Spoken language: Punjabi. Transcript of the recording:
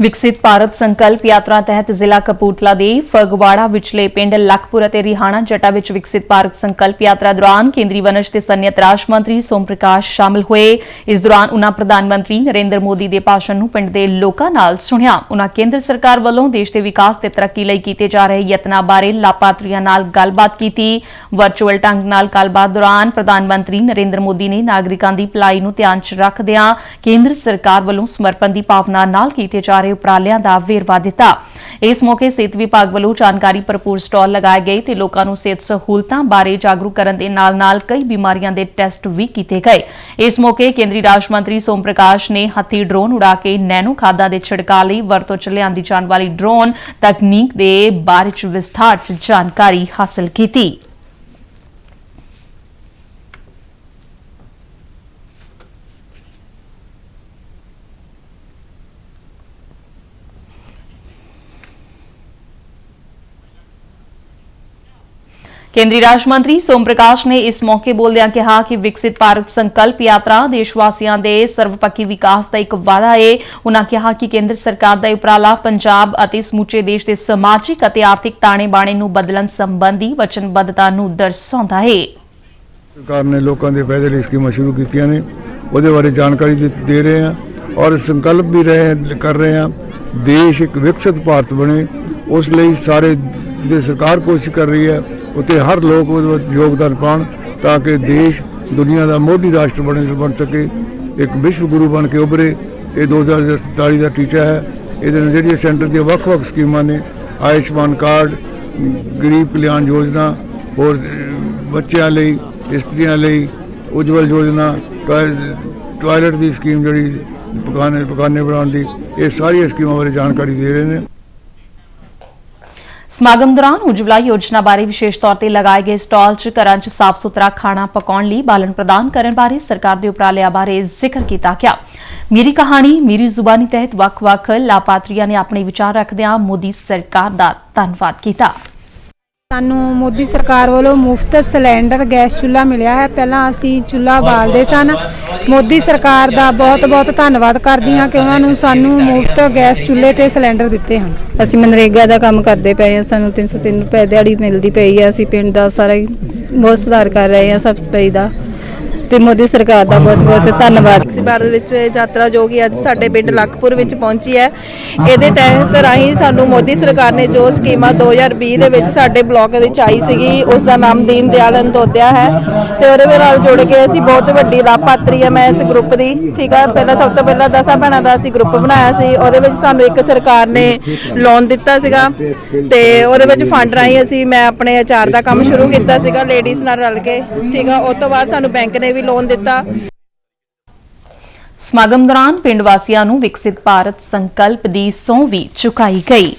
ਵਿਕਸਿਤ ਭਾਰਤ ਸੰਕਲਪ ਯਾਤਰਾ ਤਹਿਤ ਜ਼ਿਲ੍ਹਾ ਕਪੂਰਥਲਾ ਦੇ ਫਗਵਾੜਾ ਵਿਚਲੇ ਪਿੰਡ ਲਖਪੁਰ ਅਤੇ ਰਿਹਾਣਾ ਜੱਟਾ ਵਿੱਚ ਵਿਕਸਿਤ ਭਾਰਤ ਸੰਕਲਪ ਯਾਤਰਾ ਦੌਰਾਨ ਕੇਂਦਰੀ ਵਨਜ ਤੇ ਸਨਅਤ ਰਾਜ ਮੰਤਰੀ ਸੋਮ ਪ੍ਰਕਾਸ਼ ਸ਼ਾਮਲ ਹੋਏ। ਇਸ ਦੌਰਾਨ ਉਨ੍ਹਾਂ ਪ੍ਰਧਾਨ ਮੰਤਰੀ ਨਰਿੰਦਰ ਮੋਦੀ ਦੇ ਭਾਸ਼ਣ ਨੂੰ ਪਿੰਡ ਦੇ ਲੋਕਾਂ ਨਾਲ ਸੁਣਿਆ। ਉਨ੍ਹਾਂ ਕੇਂਦਰ ਸਰਕਾਰ ਵੱਲੋਂ ਦੇਸ਼ ਦੇ ਵਿਕਾਸ ਤੇ ਤਰੱਕੀ ਲਈ ਕੀਤੇ ਜਾ ਰਹੇ ਯਤਨਾਂ ਬਾਰੇ ਲਾਭਪਾਤਰੀਆਂ ਨਾਲ ਗੱਲਬਾਤ ਕੀਤੀ। ਵਰਚੁਅਲ ਢੰਗ ਨਾਲ ਗੱਲਬਾਤ ਦੌਰਾਨ ਪ੍ਰਧਾਨ ਮੰਤਰੀ ਨਰਿੰਦਰ ਮੋਦੀ ਨੇ ਨਾਗਰਿਕਾਂ ਦੀ ਭਲਾਈ ਨੂੰ ਧਿਆਨ 'ਚ ਰੱਖਦਿਆਂ ਕੇਂਦਰ ਸਰਕਾਰ ਵੱਲੋਂ ਸਮਰਪਣ ਦੀ ਭਾਵਨਾ ਨਾਲ ਕੀਤੇ ਜਾ ਰਹੇ ਉਪਰਾਲਿਆਂ ਦਾ ਵੇਰਵਾ ਦਿੱਤਾ। ਇਸ ਮੌਕੇ ਸਿਹਤ ਵਿਭਾਗ ਵੱਲੋਂ ਜਾਣਕਾਰੀ ਭਰਪੂਰ ਸਟਾਲ ਲਗਾਏ ਗਏ ਤੇ ਲੋਕਾਂ ਨੂੰ ਸਿਹਤ ਸਹੂਲਤਾਂ ਬਾਰੇ ਜਾਗਰੂਕ ਕਰਨ ਦੇ ਨਾਲ-ਨਾਲ ਕਈ ਬਿਮਾਰੀਆਂ ਦੇ ਟੈਸਟ ਵੀ ਕੀਤੇ ਗਏ। ਇਸ ਮੌਕੇ ਕੇਂਦਰੀ ਰਾਜ ਮੰਤਰੀ ਸੋਮ ਪ੍ਰਕਾਸ਼ ਨੇ ਹੱਥੀ ਡਰੋਨ ਉਡਾ ਕੇ ਨੈਨੋ ਖਾਦਾਂ ਦੇ ਛਿੜਕਾਅ ਲਈ ਵਰਤੋਂ 'ਚ ਲਿਆਂਦੀ ਜਾਣ ਵਾਲੀ ਡਰੋਨ ਤਕਨੀਕ ਦੇ ਬਾਰੇ 'ਚ ਵਿਸਥਾਰ 'ਚ ਜਾਣਕਾਰੀ ਹਾਸਲ ਕੀਤੀ। ਕੇਂਦਰੀ ਰਾਜ ਮੰਤਰੀ ਸੋਮ ਪ੍ਰਕਾਸ਼ ਨੇ ਇਸ ਮੌਕੇ ਬੋਲਦਿਆਂ ਕਿਹਾ ਕਿ ਵਿਕਸਿਤ ਭਾਰਤ ਸੰਕਲਪ ਯਾਤਰਾ ਦੇਸ਼ ਦੇ ਸਰਵਪੱਖੀ ਵਿਕਾਸ ਦਾ ਇੱਕ ਵਾਅਦਾ ਹੈ ਉਨ੍ਹਾਂ ਕਿਹਾ ਕਿ ਕੇਂਦਰ ਸਰਕਾਰ ਦਾ ਉਪਰਾਲਾ ਪੰਜਾਬ ਅਤੇ ਸਮੁੱਚੇ ਦੇਸ਼ ਦੇ ਸਮਾਜਿਕ ਅਤੇ ਆਰਥਿਕ ਤਾਣੇ-ਬਾਣੇ ਨੂੰ ਬਦਲਣ ਸੰਬੰਧੀ ਵਚਨਬੱਧਤਾ ਨੂੰ ਦਰਸਾਉਂਦਾ ਹੈ ਸਰਕਾਰ ਨੇ ਲੋਕਾਂ ਦੇ ਫਾਇਦੇ ਲਈ ਸਕੀਮਾਂ ਸ਼ੁਰੂ ਕੀਤੀਆਂ ਨੇ। ਉਹਦੇ ਬਾਰੇ ਜਾਣਕਾਰੀ ਦੇ ਰਹੇ ਹਾਂ ਔਰ ਸੰਕਲਪ ਵੀ ਰਹੇ ਕਰ ਰਹੇ ਹਾਂ। ਦੇਸ਼ ਇੱਕ ਵਿਕਸਿਤ ਭਾਰਤ ਬਣੇ। ਉਸ ਲਈ ਸਾਰੇ ਜਿਹਦੇ ਸਰਕਾਰ ਕੋਸ਼ਿਸ਼ ਕਰ ਰਹੀ ਹੈ ਉਤੇ ਹਰ ਲੋਕ ਉਹਦੇ ਵਿੱਚ ਯੋਗਦਾਨ ਪਾਉਣ ਤਾਂ ਕਿ ਦੇਸ਼ ਦੁਨੀਆ ਦਾ ਮੋਢੀ ਰਾਸ਼ਟਰ ਬਣੇ, ਬਣ ਸਕੇ। ਇੱਕ ਵਿਸ਼ਵ ਗੁਰੂ ਬਣ ਕੇ ਉਭਰੇ। ਇਹ 2047 ਦਾ ਟੀਚਾ ਹੈ। ਇਹਦੇ ਨਾਲ ਜਿਹੜੀਆਂ ਸੈਂਟਰ ਦੀਆਂ ਵੱਖ-ਵੱਖ ਸਕੀਮਾਂ ਨੇ, ਆਯੁਸ਼ਮਾਨ ਕਾਰਡ, ਗਰੀਬ ਕਲਿਆਣ ਯੋਜਨਾ, ਹੋਰ ਬੱਚਿਆਂ ਲਈ, ਇਸਤਰੀਆਂ ਲਈ ਉਜਵਲ ਯੋਜਨਾ, ਟਾਇ- ਟਾਇਲਟ ਦੀ ਸਕੀਮ ਜਿਹੜੀ ਪਕਾਨੇ ਪਕਾਨੇ ਬਣਾਉਣ ਦੀ, ਇਹ ਸਾਰੀਆਂ ਸਕੀਮਾਂ ਬਾਰੇ ਜਾਣਕਾਰੀ ਦੇ ਰਹੇ ਨੇ। ਸਮਾਗਮ ਦੌਰਾਨ ਉਜਵਲਾ ਯੋਜਨਾ ਬਾਰੇ ਵਿਸ਼ੇਸ਼ ਤੌਰ ਤੇ ਲਗਾਏ ਗਏ ਸਟਾਲ 'ਚ ਘਰਾਂ 'ਚ ਸਾਫ਼ ਸੁਥਰਾ ਖਾਣਾ ਪਕਾਉਣ ਲਈ ਬਾਲਣ ਪ੍ਰਦਾਨ ਕਰਨ ਬਾਰੇ ਸਰਕਾਰ ਦੇ ਉਪਰਾਲਿਆਂ ਬਾਰੇ ਜ਼ਿਕਰ ਕੀਤਾ ਗਿਆ। ਮੇਰੀ ਕਹਾਣੀ, ਮੇਰੀ ਜ਼ੁਬਾਨੀ ਤਹਿਤ ਵੱਖ-ਵੱਖ ਲਾਭਪਾਤਰੀਆਂ ਨੇ ਆਪਣੇ ਵਿਚਾਰ ਰੱਖਦਿਆਂ ਮੋਦੀ ਸਰਕਾਰ ਦਾ ਧੰਨਵਾਦ ਕੀਤਾ। ਸਾਨੂੰ ਮੋਦੀ ਸਰਕਾਰ ਵੱਲੋਂ ਮੁਫਤ ਸਿਲੰਡਰ, ਗੈਸ ਚੁੱਲ੍ਹਾ ਮਿਲਿਆ ਹੈ। ਪਹਿਲਾਂ ਅਸੀਂ ਚੁੱਲ੍ਹਾ ਬਾਲਦੇ ਸਨ। ਮੋਦੀ ਸਰਕਾਰ ਦਾ ਬਹੁਤ-ਬਹੁਤ ਧੰਨਵਾਦ ਕਰਦੀ ਹਾਂ ਕਿ ਉਹਨਾਂ ਨੂੰ ਸਾਨੂੰ ਮੁਫਤ ਗੈਸ ਚੁੱਲ੍ਹੇ ਤੇ ਸਿਲੰਡਰ ਦਿੱਤੇ ਹਨ। ਅਸੀਂ ਮਨਰੇਗਾ ਦਾ ਕੰਮ ਕਰਦੇ ਪਏ ਹਾਂ। ਸਾਨੂੰ 303 ਰੁਪਏ ਦਿਹਾੜੀ ਮਿਲਦੀ ਪਈ ਹੈ। ਅਸੀਂ ਪਿੰਡ ਦਾ ਸਾਰਾ ਬਹੁਤ ਸੁਧਾਰ ਕਰ ਰਹੇ ਹਾਂ। ਸਭ ਸਫ਼ਾਈ ਦਾ ਤੇ ਮੋਦੀ ਸਰਕਾਰ ਦਾ ਬਹੁਤ ਬਹੁਤ ਧੰਨਵਾਦ। ਭਾਰਤ ਵਿੱਚ ਯਾਤਰਾ ਜੋ ਕਿ ਅੱਜ ਸਾਡੇ ਪਿੰਡ ਲਖਪੁਰ ਵਿੱਚ ਪਹੁੰਚੀ ਹੈ, ਇਹਦੇ ਤਹਿਤ ਰਾਹੀਂ ਸਾਨੂੰ ਮੋਦੀ ਸਰਕਾਰ ਨੇ ਜੋ ਸਕੀਮਾਂ 2020 ਦੇ ਵਿੱਚ ਸਾਡੇ ਬਲਾਕ ਵਿੱਚ ਆਈ ਸੀਗੀ, ਉਸ ਦਾ ਨਾਮ ਦੀਨ ਦਿਆਲ ਅੰਤੋਦਿਆ ਹੈ ਤੇ ਉਹਦੇ ਨਾਲ ਜੁੜ ਕੇ ਅਸੀਂ ਬਹੁਤ ਵੱਡੀ ਲਾਭਪਾਤਰੀ ਹਾਂ ਮੈਂ ਇਸ ਗਰੁੱਪ ਦੀ, ਠੀਕ ਹੈ ਪਹਿਲਾਂ ਸਭ ਤੋਂ ਪਹਿਲਾਂ ਦਸਾਂ ਭੈਣਾਂ ਦਾ ਅਸੀਂ ਗਰੁੱਪ ਬਣਾਇਆ ਸੀ, ਉਹਦੇ ਵਿੱਚ ਸਾਨੂੰ ਇੱਕ ਸਰਕਾਰ ਨੇ ਲੋਨ ਦਿੱਤਾ ਸੀਗਾ ਤੇ ਉਹਦੇ ਵਿੱਚ ਫੰਡ ਰਾਹੀਂ ਅਸੀਂ ਮੈਂ ਆਪਣੇ ਅਚਾਰ ਦਾ ਕੰਮ ਸ਼ੁਰੂ ਕੀਤਾ ਸੀਗਾ ਲੇਡੀਜ਼ ਨਾਲ ਰਲ ਕੇ, ਠੀਕ ਆ? ਉਸ ਤੋਂ ਬਾਅਦ ਸਾਨੂੰ ਬੈਂਕ ਨੇ ਵੀ ਲੋਨ ਦਿੱਤਾ। ਸਮਾਗਮ ਦੌਰਾਨ ਪਿੰਡ ਵਾਸੀਆਂ ਨੂੰ ਵਿਕਸਿਤ ਭਾਰਤ ਸੰਕਲਪ ਦੀ ਸਹੁੰ ਵੀ ਚੁਕਾਈ ਗਈ।